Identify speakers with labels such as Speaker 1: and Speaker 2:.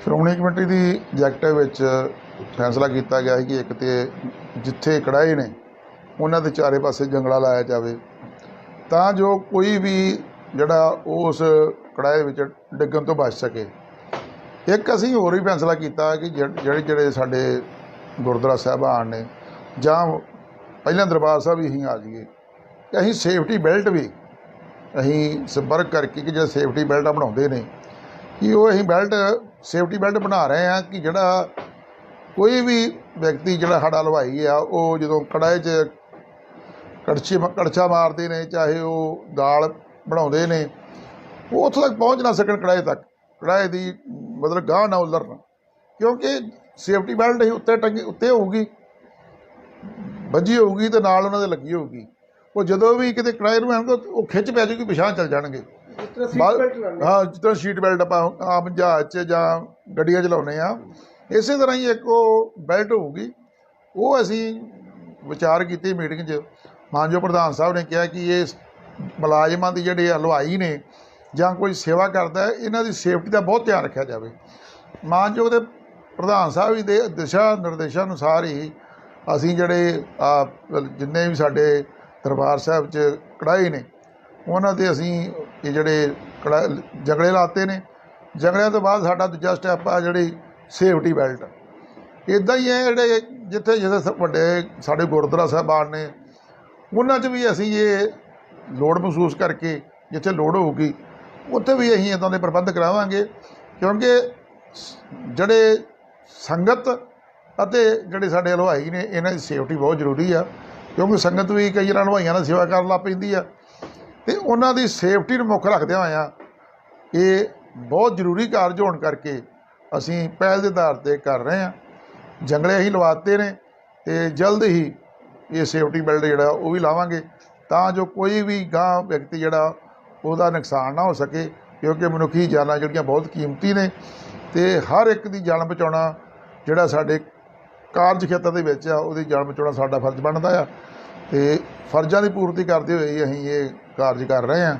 Speaker 1: Shiromani committee ਦੀ ਜੈਕਟਿਵ ਵਿੱਚ ਫੈਸਲਾ ਕੀਤਾ ਗਿਆ ਹੈ ਕਿ ਇੱਕ ਤੇ ਜਿੱਥੇ ਕੜਾਏ ਨੇ, ਉਹਨਾਂ ਦੇ ਚਾਰੇ ਪਾਸੇ ਜੰਗਲਾ ਲਾਇਆ ਜਾਵੇ। ਤਾਂ ਜੋ ਕੋਈ ਵੀ ਜਿਹੜਾ ਉਸ ਕੜਾਏ ਵਿੱਚ ਡਿੱਗਣ ਤੋਂ ਬਚ ਸਕੇ। ਇੱਕ ਅਸੀਂ ਹੋਰ ਵੀ ਫੈਸਲਾ ਕੀਤਾ ਕਿ ਜਿਹੜੇ ਜਿਹੜੇ ਸਾਡੇ ਗੁਰਦੁਆਰਾ ਸਾਹਿਬਾਨ ਨੇ, ਜਾਂ ਪਹਿਲਾਂ ਦਰਬਾਰ ਸਾਹਿਬ ਹੀ ਅਸੀਂ ਆ ਜਾਈਏ। ਕਿ ਅਸੀਂ ਸੇਫਟੀ ਬੈਲਟ ਵੀ ਅਸੀਂ ਸੰਪਰਕ ਕਰਕੇ ਕਿ ਜਿਹੜਾ ਸੇਫਟੀ ਬੈਲਟ ਬਣਾਉਂਦੇ ਨੇ, ਕਿ ਉਹ ਅਸੀਂ ਬੈਲਟ ਸੇਫਟੀ ਬੈਲਟ ਬਣਾ ਰਹੇ ਆ ਕਿ ਜਿਹੜਾ ਕੋਈ ਵੀ ਵਿਅਕਤੀ ਜਿਹੜਾ ਸਾਡਾ ਹਲਵਾਈ ਆ, ਉਹ ਜਦੋਂ ਕੜਾਏ 'ਚ ਕੜਛੀ ਕੜਛਾ ਮਾਰਦੇ ਨੇ, ਚਾਹੇ ਉਹ ਦਾਲ ਬਣਾਉਂਦੇ ਨੇ, ਉਹ ਉੱਥੋਂ ਤੱਕ ਪਹੁੰਚ ਨਾ ਸਕਣ ਕੜਾਏ ਤੱਕ। ਕੜਾਏ ਦੀ ਮਤਲਬ ਗਾਹ ਨਾ ਉਲਰਨ। ਕਿਉਂਕਿ ਸੇਫਟੀ ਬੈਲਟ ਹੀ ਉੱਤੇ ਟੰਗੀ, ਉੱਤੇ ਹੋਊਗੀ, ਵੱਜੀ ਹੋਊਗੀ ਤੇ ਨਾਲ ਉਹਨਾਂ ਦੇ ਲੱਗੀ ਹੋਊਗੀ। ਉਹ ਜਦੋਂ ਵੀ ਕਿਤੇ ਕੜਾਏ ਨੂੰ ਆਣਗੇ ਉਹ ਖਿੱਚ ਪੈ ਜਾਊਗੀ ਪਿਛਾਂ ਚੱਲ ਜਾਣਗੇ। ਹਾਂ ਜਿਸ ਤਰ੍ਹਾਂ ਸ਼ੀਟ ਬੈਲਟ ਆਪਾਂ ਆਮ ਜਹਾਜ਼ 'ਚ ਜਾਂ ਗੱਡੀਆਂ 'ਚ ਲਾਉਂਦੇ ਆ ਇਸੇ ਤਰ੍ਹਾਂ ਹੀ ਇੱਕ ਉਹ ਬੈਲਟ ਹੋਊਗੀ। ਉਹ ਅਸੀਂ ਵਿਚਾਰ ਕੀਤੀ ਮੀਟਿੰਗ 'ਚ। ਮਾਨਜੋ ਪ੍ਰਧਾਨ ਸਾਹਿਬ ਨੇ ਕਿਹਾ ਕਿ ਇਹ ਮੁਲਾਜ਼ਮਾਂ ਦੀ ਜਿਹੜੇ ਹਲਵਾਈ ਨੇ ਜਾਂ ਕੋਈ ਸੇਵਾ ਕਰਦਾ ਹੈ ਇਹਨਾਂ ਦੀ ਸੇਫਟੀ ਦਾ ਬਹੁਤ ਧਿਆਨ ਰੱਖਿਆ ਜਾਵੇ। ਮਾਨਯੋਗ ਦੇ ਪ੍ਰਧਾਨ ਸਾਹਿਬ ਜੀ ਦੇ ਦਿਸ਼ਾ ਨਿਰਦੇਸ਼ਾਂ ਅਨੁਸਾਰ ਹੀ ਅਸੀਂ ਜਿਹੜੇ ਆ ਜਿੰਨੇ ਵੀ ਸਾਡੇ ਦਰਬਾਰ ਸਾਹਿਬ 'ਚ ਕੜਾਏ ਨੇ ਉਹਨਾਂ ਤੇ ਅਸੀਂ ਇਹ ਜਿਹੜੇ ਕੜਾ ਜੰਗਲੇ ਲਾਤੇ ਨੇ ਜੰਗਲਿਆਂ ਤੋਂ ਬਾਅਦ ਸਾਡਾ ਦੂਜਾ ਸਟੈਪ ਆ ਜਿਹੜੀ ਸੇਫਟੀ ਬੈਲਟ ਇਦਾਂ ਹੀ ਹੈ ਜਿਹੜੇ ਜਿੱਥੇ ਜਿੱਥੇ ਵੱਡੇ ਸਾਡੇ ਗੁਰਦੁਆਰਾ ਸਾਹਿਬਾਨ ਨੇ, ਉਹਨਾਂ 'ਚ ਵੀ ਅਸੀਂ ਇਹ ਲੋੜ ਮਹਿਸੂਸ ਕਰਕੇ ਜਿੱਥੇ ਲੋੜ ਹੋਊਗੀ, ਉੱਥੇ ਵੀ ਅਸੀਂ ਇਦਾਂ ਦੇ ਪ੍ਰਬੰਧ ਕਰਾਵਾਂਗੇ। ਕਿਉਂਕਿ ਸ- ਜਿਹੜੇ ਸੰਗਤ ਅਤੇ ਜਿਹੜੇ ਸਾਡੇ ਹਲਵਾਈ ਨੇ, ਇਹਨਾਂ ਦੀ ਸੇਫਟੀ ਬਹੁਤ ਜ਼ਰੂਰੀ ਆ। ਕਿਉਂਕਿ ਸੰਗਤ ਵੀ ਕਈ ਵਾਰ ਹਲਵਾਈਆਂ ਦਾ ਸੇਵਾ ਕਰਨ ਲੱਗ ਪੈਂਦੀ ਆ। ਤੇ ਉਹਨਾਂ ਦੀ ਸੇਫਟੀ ਨੂੰ ਮੁੱਖ ਰੱਖਦਿਆਂ ਹੋਇਆਂ ਇਹ ਬਹੁਤ ਜ਼ਰੂਰੀ ਕਾਰਜ ਹੋਣ ਕਰਕੇ ਅਸੀਂ ਪਹਿਲ ਦੇ ਆਧਾਰ ਤੇ ਕਰ ਰਹੇ ਹਾਂ ਜੰਗਲੇ ਅਸੀਂ ਲਵਾਤੇ ਨੇ ਤੇ ਜਲਦ ਹੀ ਇਹ ਸੇਫਟੀ ਬੈਲਟ ਜਿਹੜਾ ਉਹ ਵੀ ਲਾਵਾਂਗੇ ਤਾਂ ਜੋ ਕੋਈ ਵੀ ਗਾਂ ਵਿਅਕਤੀ ਜਿਹੜਾ ਉਹਦਾ ਨੁਕਸਾਨ ਨਾ ਹੋ ਸਕੇ, ਕਿਉਂਕਿ ਮਨੁੱਖੀ ਜਾਨਾਂ ਜਿਹੜੀਆਂ ਬਹੁਤ ਕੀਮਤੀ ਨੇ ਤੇ ਹਰ ਇੱਕ ਦੀ ਜਾਨ ਬਚਾਉਣਾ ਜਿਹੜਾ ਸਾਡੇ ਕਾਰਜ ਖੇਤਰ ਦੇ ਵਿੱਚ ਆ, ਉਹਦੀ ਜਾਨ ਬਚਾਉਣਾ ਸਾਡਾ ਫਰਜ਼ ਬਣਦਾ ਆ। ਤੇ ਫਰਜ਼ਾਂ ਦੀ ਪੂਰਤੀ ਕਰਦੇ ਹੋਏ ਹੀ ਅਸੀਂ ਇਹ ਕਾਰਜ ਕਰ ਰਹੇ ਹਾਂ।